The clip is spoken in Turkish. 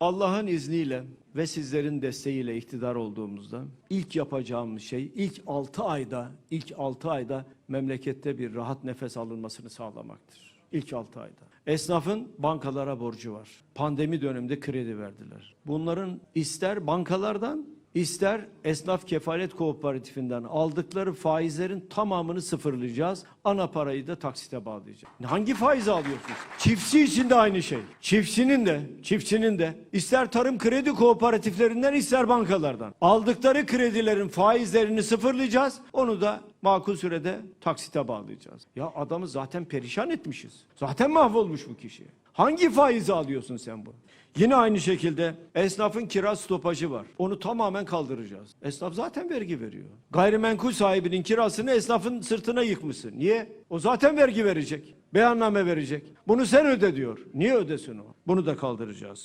Allah'ın izniyle ve sizlerin desteğiyle iktidar olduğumuzda ilk yapacağımız şey ilk 6 ayda ilk 6 ayda memlekette bir rahat nefes alınmasını sağlamaktır. İlk 6 ayda. Esnafın bankalara borcu var. Pandemi döneminde kredi verdiler. Bunların ister bankalardan İster esnaf kefalet kooperatifinden aldıkları faizlerin tamamını sıfırlayacağız. Ana parayı da taksite bağlayacağız. Hangi faizi alıyorsunuz? Çiftçi için de aynı şey. Çiftçinin de, çiftçinin de ister tarım kredi kooperatiflerinden ister bankalardan aldıkları kredilerin faizlerini sıfırlayacağız. Onu da makul sürede taksite bağlayacağız. Ya adamı zaten perişan etmişiz. Zaten mahvolmuş bu kişi. Hangi faizi alıyorsun sen bu? Yine aynı şekilde esnafın kira stopajı var. Onu tamamen kaldıracağız. Esnaf zaten vergi veriyor. Gayrimenkul sahibinin kirasını esnafın sırtına yıkmışsın. Niye? O zaten vergi verecek. Beyanname verecek. Bunu sen öde diyor. Niye ödesin o? Bunu da kaldıracağız.